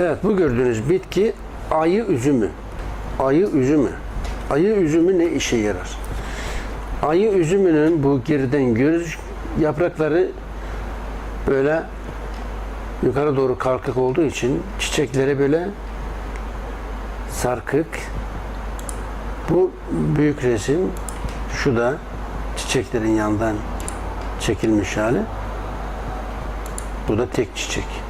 Evet bu gördüğünüz bitki ayı üzümü. Ayı üzümü. Ayı üzümü ne işe yarar? Ayı üzümünün bu geriden görüş yaprakları böyle yukarı doğru kalkık olduğu için çiçekleri böyle sarkık. Bu büyük resim şu da çiçeklerin yandan çekilmiş hali. Bu da tek çiçek.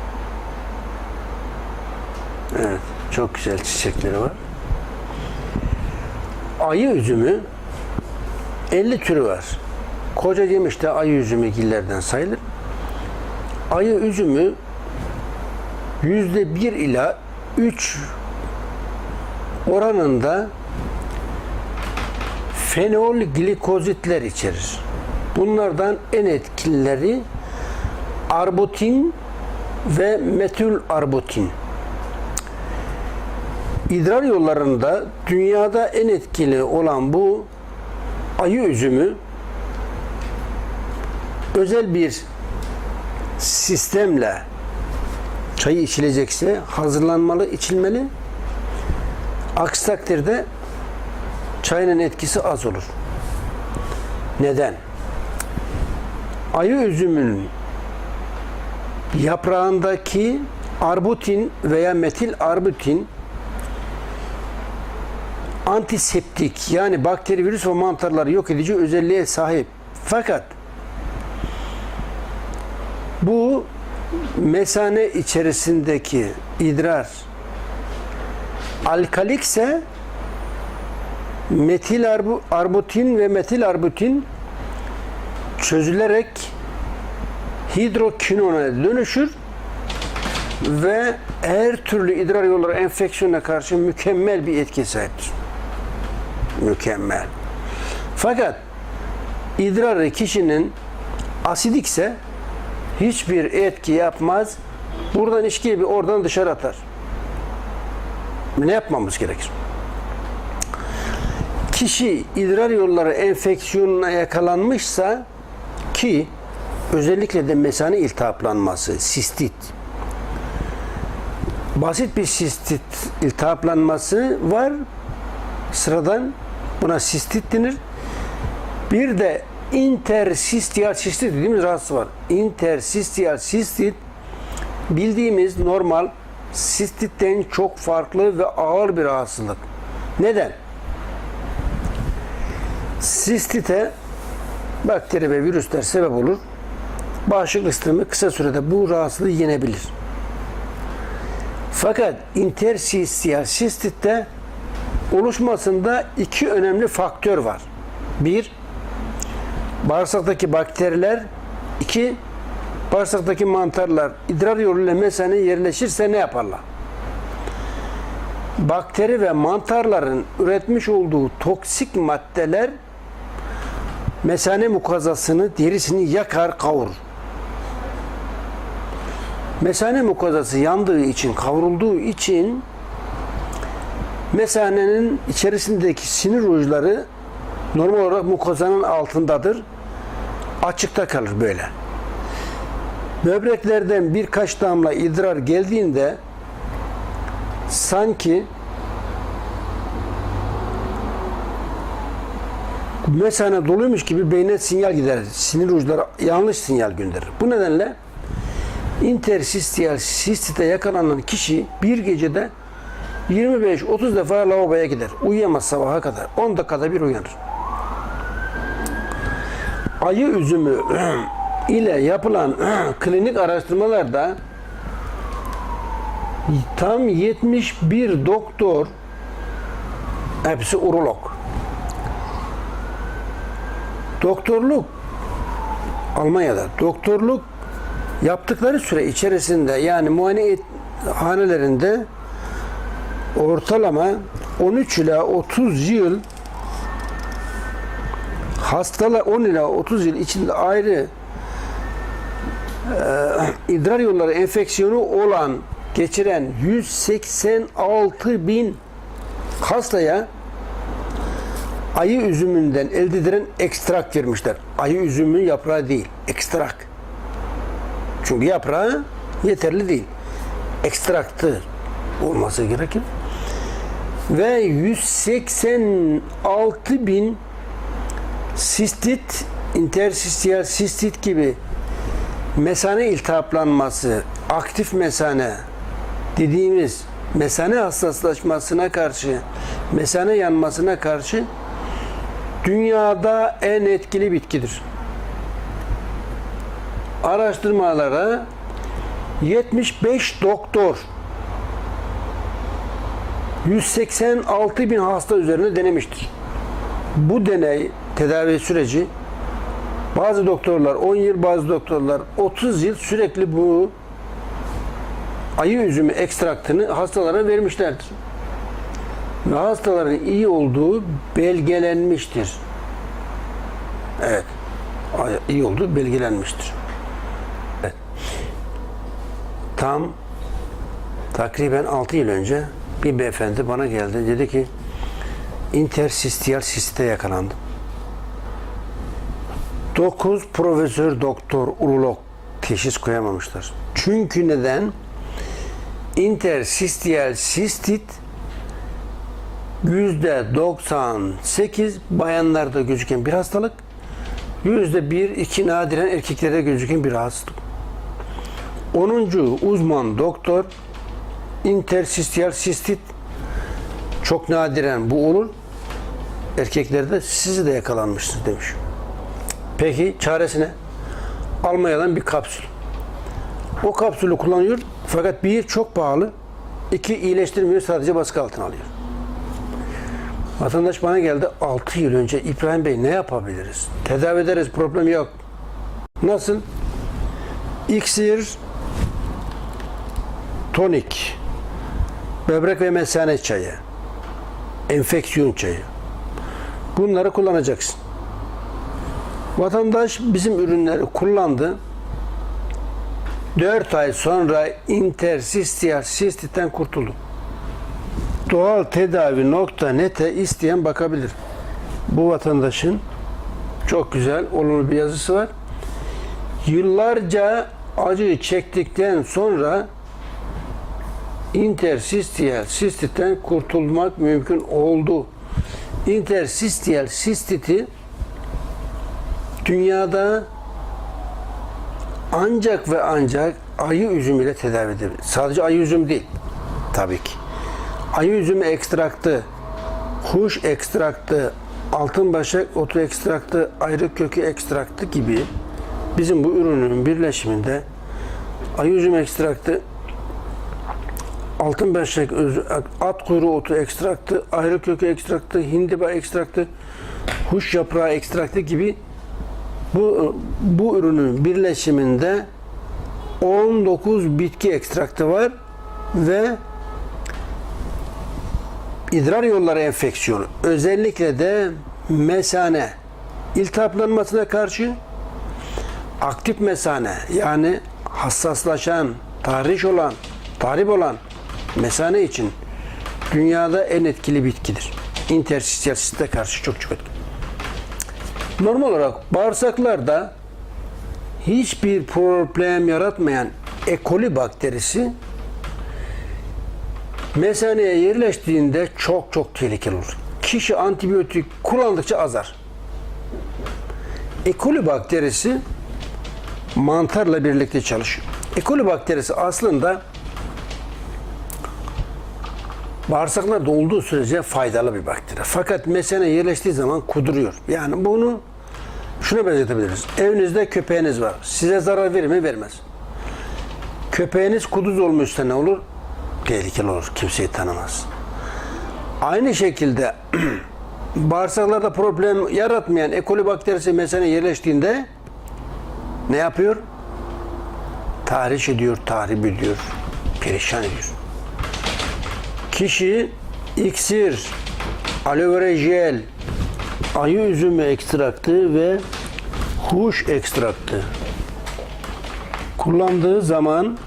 Evet, çok güzel çiçekleri var. Ayı üzümü 50 türü var. Koca yemiş de ayı üzümü gillerden sayılır. Ayı üzümü yüzde bir ila 3 oranında fenol glikozitler içerir. Bunlardan en etkilileri arbutin ve metül arbutin. İdrar yollarında dünyada en etkili olan bu ayı üzümü özel bir sistemle çayı içilecekse hazırlanmalı, içilmeli. Aksi takdirde çayın etkisi az olur. Neden? Ayı üzümünün yaprağındaki arbutin veya metil arbutin antiseptik yani bakteri, virüs ve mantarları yok edici özelliğe sahip. Fakat bu mesane içerisindeki idrar alkalikse metil arbu, arbutin ve metil arbutin çözülerek hidrokinona dönüşür ve her türlü idrar yolları enfeksiyona karşı mükemmel bir etki sahiptir. Mükemmel. Fakat idrarı kişinin asidikse hiçbir etki yapmaz. Buradan içki gibi oradan dışarı atar. Ne yapmamız gerekir? Kişi idrar yolları enfeksiyonuna yakalanmışsa ki özellikle de mesane iltihaplanması, sistit. Basit bir sistit iltihaplanması var. Sıradan buna sistit denir. Bir de intersistiyal sistit dediğimiz rahatsız var. Intersistiyal sistit bildiğimiz normal sistitten çok farklı ve ağır bir rahatsızlık. Neden? Sistite bakteri ve virüsler sebep olur. Bağışıklık sistemi kısa sürede bu rahatsızlığı yenebilir. Fakat intersistiyal sistitte oluşmasında iki önemli faktör var. Bir, bağırsaktaki bakteriler, iki, bağırsaktaki mantarlar idrar yoluyla mesane yerleşirse ne yaparlar? Bakteri ve mantarların üretmiş olduğu toksik maddeler mesane mukozasını, derisini yakar, kavurur. Mesane mukozası yandığı için, kavrulduğu için mesanenin içerisindeki sinir uçları normal olarak mukozanın altındadır. Açıkta kalır böyle. Böbreklerden birkaç damla idrar geldiğinde sanki mesane doluymuş gibi beyne sinyal gider. Sinir uçları yanlış sinyal gönderir. Bu nedenle intersistiyal sistite yakalanan kişi bir gecede 25-30 defa lavaboya gider. Uyuyamaz sabaha kadar. 10 dakikada bir uyanır. Ayı üzümü ile yapılan klinik araştırmalarda tam 71 doktor hepsi urolog doktorluk Almanya'da doktorluk yaptıkları süre içerisinde yani muayene et- hanelerinde ortalama 13 ila 30 yıl hastalar 10 ila 30 yıl içinde ayrı e, idrar yolları enfeksiyonu olan geçiren 186 bin hastaya ayı üzümünden elde edilen ekstrak vermişler. Ayı üzümü yaprağı değil, ekstrak. Çünkü yaprağı yeterli değil. Ekstraktı olması gerekir. Ve 186 bin sistit, intersistiyal sistit gibi mesane iltihaplanması, aktif mesane dediğimiz mesane hassaslaşmasına karşı, mesane yanmasına karşı dünyada en etkili bitkidir. Araştırmalara 75 doktor 186 bin hasta üzerine denemiştir. Bu deney tedavi süreci bazı doktorlar 10 yıl, bazı doktorlar 30 yıl sürekli bu ayı üzümü ekstraktını hastalara vermişlerdir. Ve hastaların iyi olduğu belgelenmiştir. Evet. iyi olduğu belgelenmiştir. Evet. Tam takriben 6 yıl önce bir beyefendi bana geldi. Dedi ki intersistiyal siste yakalandım. 9 profesör doktor urolog teşhis koyamamışlar. Çünkü neden? Intersistiyal sistit yüzde 98 bayanlarda gözüken bir hastalık, yüzde 1 2 nadiren erkeklerde gözüken bir hastalık. 10. uzman doktor intersistiyal sistit çok nadiren bu olur. Erkeklerde sizi de yakalanmışsınız demiş. Peki çaresine Almanya'dan bir kapsül. O kapsülü kullanıyor fakat bir çok pahalı, iki iyileştirmiyor sadece baskı altına alıyor. Vatandaş bana geldi 6 yıl önce İbrahim Bey ne yapabiliriz? Tedavi ederiz problem yok. Nasıl? İksir, tonik, böbrek ve mesane çayı, enfeksiyon çayı. Bunları kullanacaksın. Vatandaş bizim ürünleri kullandı. 4 ay sonra intersistiyal sistitten kurtuldu. Doğal tedavi nokta nete isteyen bakabilir. Bu vatandaşın çok güzel olumlu bir yazısı var. Yıllarca acı çektikten sonra intersistiyal sistitten kurtulmak mümkün oldu. Intersistiyal sistiti dünyada ancak ve ancak ayı üzümüyle tedavi edilir. Sadece ayı üzüm değil. Tabii ki. Ayı üzümü ekstraktı, kuş ekstraktı, altın başak otu ekstraktı, ayrı kökü ekstraktı gibi bizim bu ürünün birleşiminde ayı üzümü ekstraktı, altın başak özü, at kuyruğu otu ekstraktı, ayrı kökü ekstraktı, hindiba ekstraktı, kuş yaprağı ekstraktı gibi bu, bu ürünün birleşiminde 19 bitki ekstraktı var ve idrar yolları enfeksiyonu özellikle de mesane iltihaplanmasına karşı aktif mesane yani hassaslaşan, tahriş olan, tahrip olan mesane için dünyada en etkili bitkidir. Interstitial siste karşı çok çok etkili. Normal olarak bağırsaklarda hiçbir problem yaratmayan E. coli bakterisi mesaneye yerleştiğinde çok çok tehlikeli olur. Kişi antibiyotik kullandıkça azar. E. coli bakterisi mantarla birlikte çalışıyor. E. coli bakterisi aslında bağırsaklarda olduğu sürece faydalı bir bakteri. Fakat mesene yerleştiği zaman kuduruyor. Yani bunu şuna benzetebiliriz. Evinizde köpeğiniz var. Size zarar verir mi? Vermez. Köpeğiniz kuduz olmuşsa ne olur? Tehlikeli olur. Kimseyi tanımaz. Aynı şekilde bağırsaklarda problem yaratmayan E. coli bakterisi mesene yerleştiğinde ne yapıyor? Tahriş ediyor, tahrip ediyor, perişan ediyor. Kişi iksir, aloe vera jel, ayı üzümü ekstraktı ve huş ekstraktı kullandığı zaman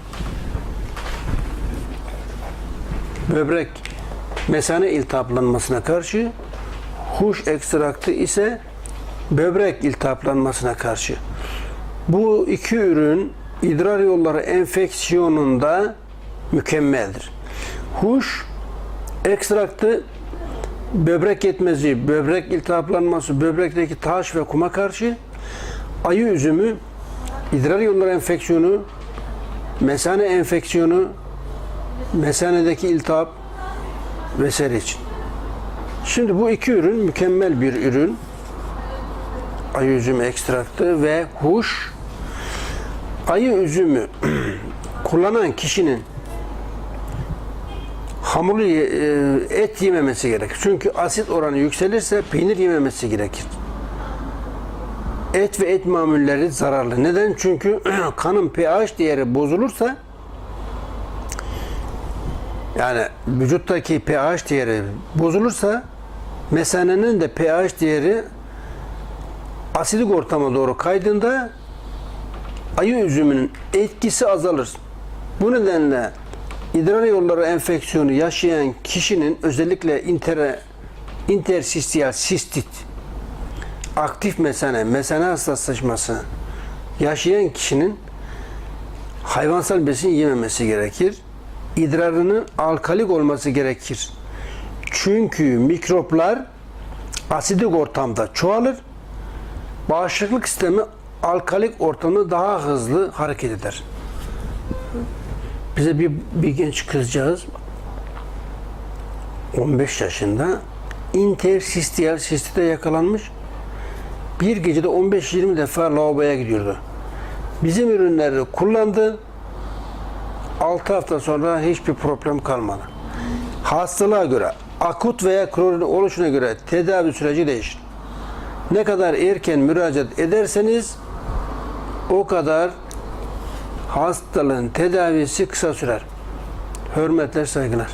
böbrek mesane iltihaplanmasına karşı huş ekstraktı ise böbrek iltihaplanmasına karşı. Bu iki ürün idrar yolları enfeksiyonunda mükemmeldir. Huş ekstraktı böbrek yetmezliği, böbrek iltihaplanması, böbrekteki taş ve kuma karşı ayı üzümü, idrar yolları enfeksiyonu, mesane enfeksiyonu, mesanedeki iltihap vesaire için. Şimdi bu iki ürün mükemmel bir ürün. Ayı üzümü ekstraktı ve huş. Ayı üzümü kullanan kişinin hamurlu ye- e, et yememesi gerekir. Çünkü asit oranı yükselirse peynir yememesi gerekir. Et ve et mamulleri zararlı. Neden? Çünkü kanın pH değeri bozulursa yani vücuttaki pH değeri bozulursa mesanenin de pH değeri asidik ortama doğru kaydığında ayı üzümünün etkisi azalır. Bu nedenle idrar yolları enfeksiyonu yaşayan kişinin özellikle inter, intersistiyal sistit, aktif mesane, mesane hassaslaşması yaşayan kişinin hayvansal besin yememesi gerekir. İdrarının alkalik olması gerekir. Çünkü mikroplar asidik ortamda çoğalır. Bağışıklık sistemi alkalik ortamda daha hızlı hareket eder. Bize bir, bir genç kızcağız 15 yaşında intersistiyal sistite yakalanmış. Bir gecede 15-20 defa lavaboya gidiyordu. Bizim ürünleri kullandı. 6 hafta sonra hiçbir problem kalmadı. Hastalığa göre, akut veya kronik oluşuna göre tedavi süreci değişir. Ne kadar erken müracaat ederseniz o kadar hastalığın tedavisi kısa sürer. Hürmetler, saygılar.